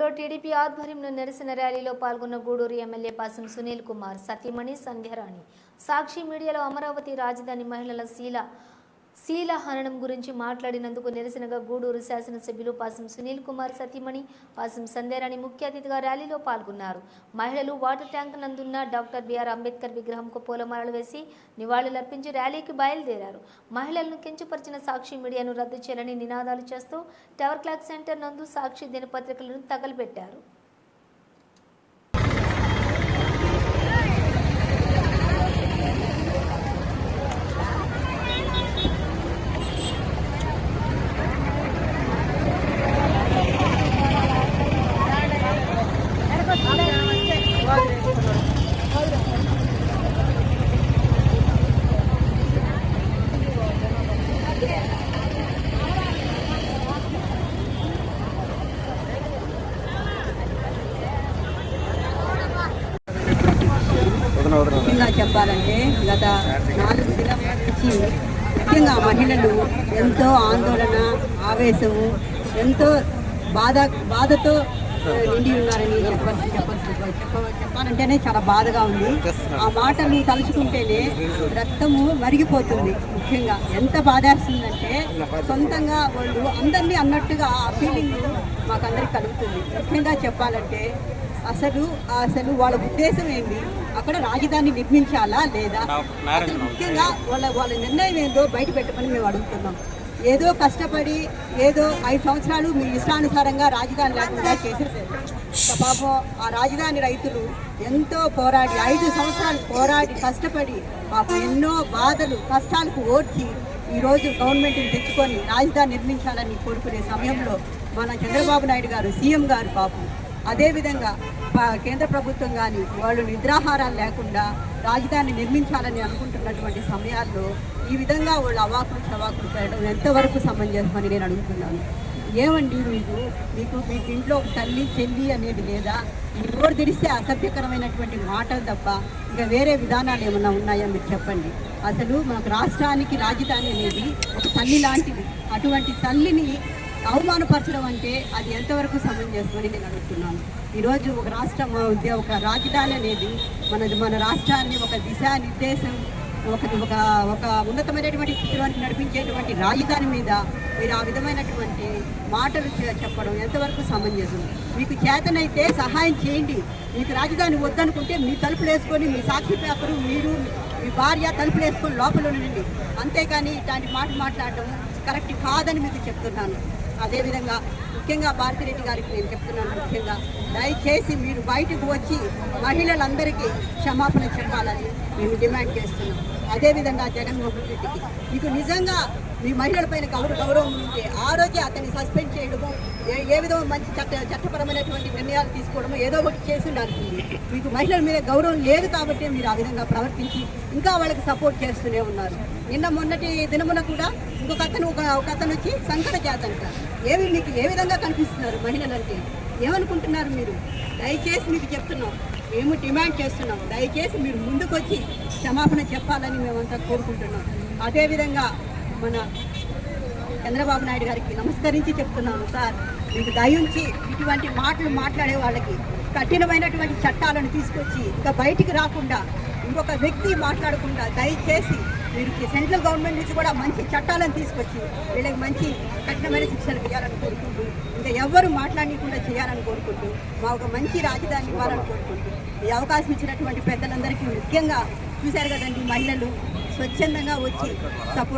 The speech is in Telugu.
గూడూరులో టీడీపీ ఆధ్వర్యంలో నిరసన ర్యాలీలో పాల్గొన్న గూడూరు ఎమ్మెల్యే పాసం సునీల్ కుమార్ సతీమణి సంధ్యారాణి సాక్షి మీడియాలో అమరావతి రాజధాని మహిళల శీల శీల హననం గురించి మాట్లాడినందుకు నిరసనగా గూడూరు శాసనసభ్యులు పాసం సునీల్ కుమార్ సతీమణి పాసం సందేరాణి ముఖ్య అతిథిగా ర్యాలీలో పాల్గొన్నారు. మహిళలు వాటర్ ట్యాంక్ నందున్న డాక్టర్ బిఆర్ అంబేద్కర్ విగ్రహంకు పూలమాలలు వేసి నివాళులర్పించి ర్యాలీకి బయలుదేరారు. మహిళలను కించపరిచిన సాక్షి మీడియాను రద్దు చేయాలని నినాదాలు చేస్తూ టవర్ క్లాక్ సెంటర్ నందు సాక్షి దినపత్రికలను తగలబెట్టారు. ముఖ్యంగా చెప్పాలంటే గత నాలుగు దినాల నుంచి ముఖ్యంగా మహిళలు ఎంతో ఆందోళన ఆవేశము ఎంతో బాధ బాధతో నిండి ఉన్నారని చెప్పాల్సి చెప్పాల్సి చెప్పాలంటేనే చాలా బాధగా ఉంది. ఆ మాటలు తలుచుకుంటేనే రక్తము మరిగిపోతుంది. ముఖ్యంగా ఎంత బాధేస్తుందంటే సొంతంగా వాళ్ళు అందరినీ అన్నట్టుగా ఆ ఫీలింగ్ మాకందరికి కలుగుతుంది. ముఖ్యంగా చెప్పాలంటే అసలు అసలు వాళ్ళ ఉద్దేశం ఏంటి? అక్కడ రాజధాని నిర్మించాలా లేదా? ముఖ్యంగా వాళ్ళ వాళ్ళ నిర్ణయం ఏందో బయట పెట్టమని మేము అడుగుతున్నాం. ఏదో కష్టపడి ఏదో ఐదు సంవత్సరాలు మీ ఇష్టానుసారంగా రాజధాని లేకుండా చేసేసారు. పాపం ఆ రాజధాని రైతులు ఎంతో పోరాడి ఐదు సంవత్సరాలు పోరాడి కష్టపడి పాపం ఎన్నో బాధలు కష్టాలకు ఓడ్చి ఈరోజు గవర్నమెంట్ని తెచ్చుకొని రాజధాని నిర్మించాలని కోరుకునే సమయంలో మన చంద్రబాబు నాయుడు గారు సీఎం గారు పాపం అదేవిధంగా కేంద్ర ప్రభుత్వం కానీ వాళ్ళు నిద్రాహారాలు లేకుండా రాజధాని నిర్మించాలని అనుకుంటున్నటువంటి సమయాల్లో ఈ విధంగా వాళ్ళు అవాకులు చవాకులు చేయడం ఎంతవరకు సమంజసమని నేను అడుగుతున్నాను. ఏమండి మీకు మీకు మీకు ఇంట్లో తల్లి చెల్లి అనేది లేదా? మీ నోరు తెరిస్తే అసభ్యకరమైనటువంటి మాటలు తప్ప ఇంకా వేరే విధానాలు ఏమైనా ఉన్నాయా మీరు చెప్పండి. అసలు మనకు రాష్ట్రానికి రాజధాని అనేది ఒక తల్లి లాంటిది. అటువంటి తల్లిని అవమానపరచడం అంటే అది ఎంతవరకు సమంజసమని నేను అడుగుతున్నాను. ఈరోజు ఒక రాష్ట్రం ఒక రాజధాని అనేది మనది మన రాష్ట్రాన్ని ఒక దిశానిర్దేశం ఒక ఒక ఒక ఉన్నతమైనటువంటి స్థితిలోకి నడిపించేటువంటి రాజధాని మీద మీరు ఆ విధమైనటువంటి మాటలు చెప్పడం ఎంతవరకు సమంజసం? మీకు చేతనైతే సహాయం చేయండి. మీకు రాజధాని వద్దనుకుంటే మీ తలుపులు వేసుకొని మీ సాక్షి పేపరు మీరు మీ భార్య తలుపులు వేసుకొని లోపల ఉండండి. అంతేకాని ఇట్లాంటి మాట మాట్లాడడం కరెక్ట్ కాదని మీకు చెప్తున్నాను. అదేవిధంగా ముఖ్యంగా భారతిరెడ్డి గారికి నేను చెప్తున్నాను ముఖ్యంగా దయచేసి మీరు బయటకు వచ్చి మహిళలందరికీ క్షమాపణ చెప్పాలని మేము డిమాండ్ చేస్తున్నాం. అదేవిధంగా జగన్మోహన్ రెడ్డికి. మీకు నిజంగా మీ మహిళలపైన గౌరవ గౌరవం ఉంటే ఆ రోజే అతన్ని సస్పెండ్ చేయడము ఏ ఏ విధంగా మంచి చట్ట చట్టపరమైనటువంటి నిర్ణయాలు తీసుకోవడము ఏదో ఒకటి చేసి ఉండాల్సింది మీకు మహిళల మీద గౌరవం లేదు కాబట్టి మీరు ఆ విధంగా ప్రవర్తించి ఇంకా వాళ్ళకి సపోర్ట్ చేస్తూనే ఉన్నారు. నిన్న మొన్నటి దినమున కూడా ఇంకొక అతను ఒక ఒక అతను వచ్చి సంకట జాతంట ఏమి మీకు ఏ విధంగా కనిపిస్తున్నారు మహిళలంటే? ఏమనుకుంటున్నారు మీరు? దయచేసి మీకు చెప్తున్నాం. మేము డిమాండ్ చేస్తున్నాం. దయచేసి మీరు ముందుకొచ్చి క్షమాపణ చెప్పాలని మేమంతా కోరుకుంటున్నాం. అదేవిధంగా మన చంద్రబాబు నాయుడు గారికి నమస్కరించి చెప్తున్నాను సార్. మీకు దయించి ఇటువంటి మాటలు మాట్లాడే వాళ్ళకి కఠినమైనటువంటి చట్టాలను తీసుకొచ్చి ఇంకా బయటికి రాకుండా ఇంకొక వ్యక్తి మాట్లాడకుండా దయచేసి వీరికి సెంట్రల్ గవర్నమెంట్ నుంచి కూడా మంచి చట్టాలను తీసుకొచ్చి వీళ్ళకి మంచి కఠినమైన శిక్షలు ఇవ్వాలని కోరుకుంటూ ఇంకా ఎవ్వరు మాట్లాడకుండా చేయాలని కోరుకుంటూ మా ఒక మంచి రాజధాని ఇవ్వాలని కోరుకుంటూ ఈ అవకాశం ఇచ్చినటువంటి పెద్దలందరికీ ముఖ్యంగా చూశారు కదండి మహిళలు స్వచ్ఛందంగా వచ్చి సపోర్ట్